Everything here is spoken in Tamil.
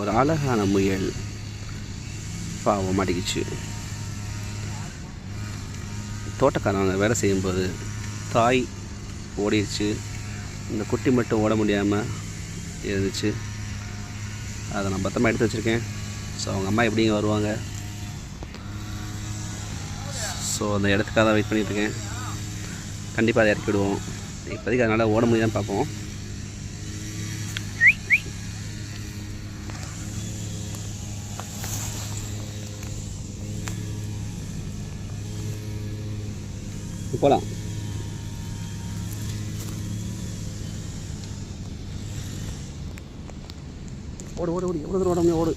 ஒரு அழகான முயல். பாவம் மாட்டிக்கிச்சு தோட்டக்காரங்க வேலை செய்யும்போது தாய் ஓடிடுச்சு இந்த குட்டி மட்டும் ஓட முடியாமல் இருந்துச்சு. அதை நான் பத்திரமா எடுத்து வச்சுருக்கேன். ஸோ அவங்க அம்மா எப்படிங்க வருவாங்க? ஸோ அந்த இடத்துக்காக தான் வெயிட் பண்ணிகிட்ருக்கேன் கண்டிப்பாக அதை இறக்கி விடுவோம். இப்போதைக்கு அதனால் ஓட முடியாமல் பார்ப்போம். போகலாம் ஓடு ஓடு ஓடு. எவ்வளோ தூரம் ஓட முடியும்? ஓடு.